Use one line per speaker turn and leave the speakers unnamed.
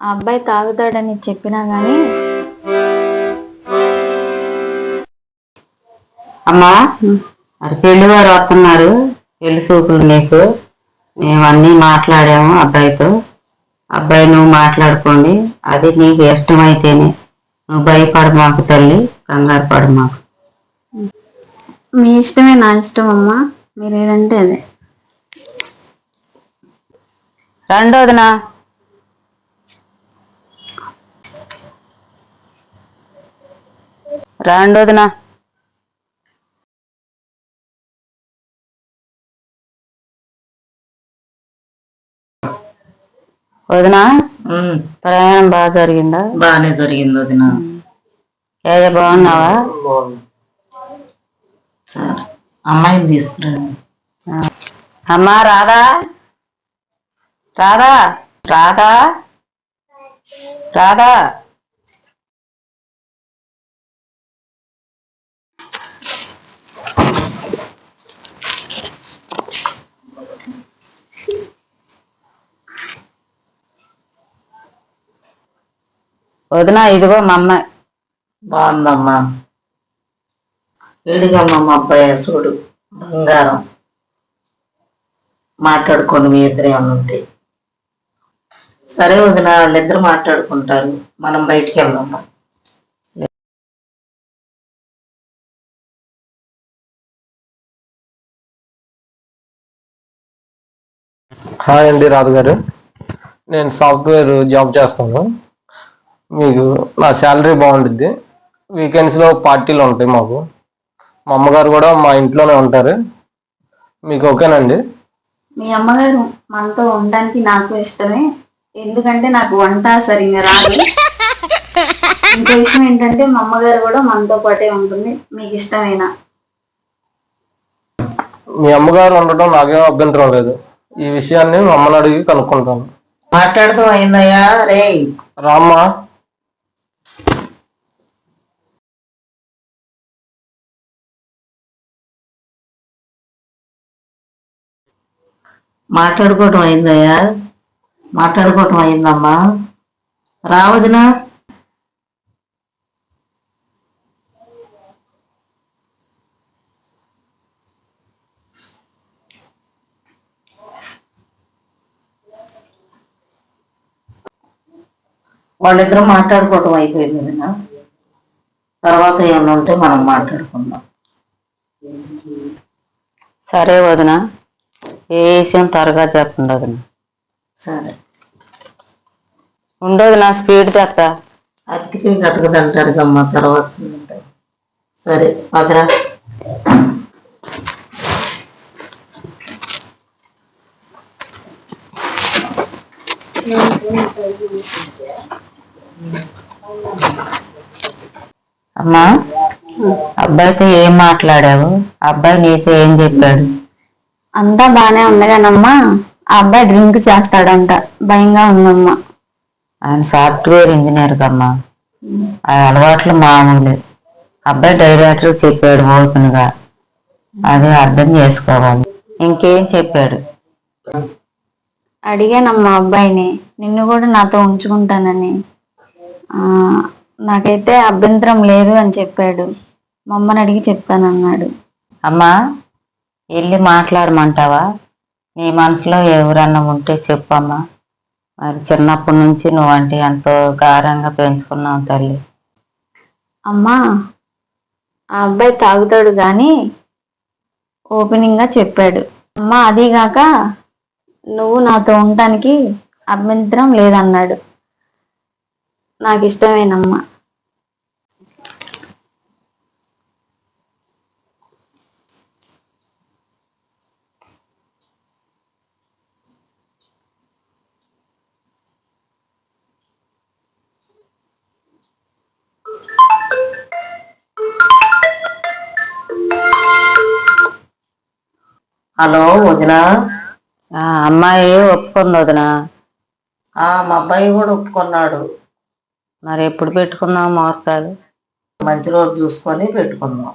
ఆ అబ్బాయి తాగుతాడని చెప్పినా గానీ
అమ్మా మరి పెళ్ళి వారు వస్తున్నారు. పెళ్ళి చూపులు నీకు. మేము అన్నీ మాట్లాడాము అబ్బాయితో. అబ్బాయి నువ్వు మాట్లాడుకోండి. అది నీకు ఇష్టమైతేనే. నువ్వు భయపడ మాకు తల్లి కంగారు పడ మాకు.
మీ ఇష్టమే నా ఇష్టం అమ్మా. మీరు ఏదంటే అదే.
రెండోదినా? రెండోదినా వదినా. ప్రయాణం బాగా జరిగిందా?
బాగానే జరిగింది వదిన.
ఏ బాగున్నావా?
సరే. అమ్మాయిని తీసుకురండి.
అమ్మా రాధా? రాధా? రాధా? రాధా? వదినా ఇదిగో మా అమ్మ
బాగుందమ్మా. వేడిగమ్మా మా అబ్బాయి చూడు బంగారం. మాట్లాడుకోండి మీ ఇద్దరు ఏమన్నా ఉంటే. సరే వదిన వాళ్ళిద్దరు మాట్లాడుకుంటారు. మనం బయటికి వెళ్దాం
హాయ్ అండి రాధు గారు నేను సాఫ్ట్వేర్ జాబ్ చేస్తాను మీకు నా శాలరీ బాగుంటుంది వీకెండ్స్లో పార్టీలు ఉంటాయి మాకు. మా అమ్మగారు కూడా మా ఇంట్లోనే ఉంటారు. మీకు ఓకేనండి?
మీ అమ్మగారు మనతో ఉండడానికి నాకు ఇష్టమే. ఎందుకంటే నాకు వంట సరిగ్గా రాదు. ఇంకో విషయం ఏంటంటే మా అమ్మగారు కూడా మనతో పాటే ఉంటుంది. మీకు ఇష్టమేనా?
మీ అమ్మగారు ఉండటం నాకేం అభ్యంతరం లేదు. ఈ విషయాన్ని మా అమ్మని అడిగి కనుక్కుంటాను.
మాట్లాడదాం అయిందయ్యా. రే
రామ్మా.
మాట్లాడుకోవటం అయిందయ్యా. మాట్లాడుకోవటం అయిందమ్మా. రావదినా. వాళ్ళిద్దరూ మాట్లాడుకోవటం అయిపోయింది వదినా తర్వాత ఏమన్నా ఉంటే మనం మాట్లాడుకుందాం.
సరే వదినా. ఏ విషయం త్వరగా చెప్పండి వదిన
సరే.
ఉండదు నా స్పీడ్ తెస్తా
అతికి కట్టకదంటారు కమ్మా తర్వాత ఉంటాయి. సరే పదరా
అమ్మా అబ్బాయితో ఏం మాట్లాడావు? అబ్బాయి నీతో ఏం చెప్పాడు?
అంతా బానే ఉండగానమ్మా ఆ అబ్బాయి డ్రింక్ చేస్తాడంట. భయంగా ఉందమ్మా.
ఆయన సాఫ్ట్వేర్ ఇంజనీర్ కమ్మా. ఆ అలవాట్లు మామూలే. అబ్బాయి డైరెక్టర్ చెప్పాడు ఓపెన్గా అది అర్థం చేసుకోవాలి. ఇంకేం చెప్పాడు?
అడిగానమ్మా అబ్బాయిని. నిన్ను కూడా నాతో ఉంచుకుంటానని. ఆ నాకైతే అభ్యంతరం లేదు అని చెప్పాడు. మా అమ్మని అడిగి చెప్తానన్నాడు.
అమ్మా వెళ్ళి మాట్లాడమంటావా? నీ మనసులో ఎవరన్నా ఉంటే చెప్పమ్మా. మరి చిన్నప్పటి నుంచి నువ్వంటే ఎంతో గారంగా పెంచుకున్నావు తల్లి.
అమ్మా ఆ అబ్బాయి తాగుతాడు కానీ ఓపెనింగ్గా చెప్పాడు. అమ్మా అదీగాక నువ్వు నాతో ఉండటానికి అభ్యంతరం లేదన్నాడు. నాకు ఇష్టమేనమ్మా
హలో వదినా.
ఆ అమ్మాయి ఒప్పుకుంది వదిన.
ఆ మా అబ్బాయి కూడా ఒప్పుకున్నాడు.
మరి ఎప్పుడు పెట్టుకుందాం ముహూర్తాలు?
మంచి రోజు చూసుకొని పెట్టుకుందాం.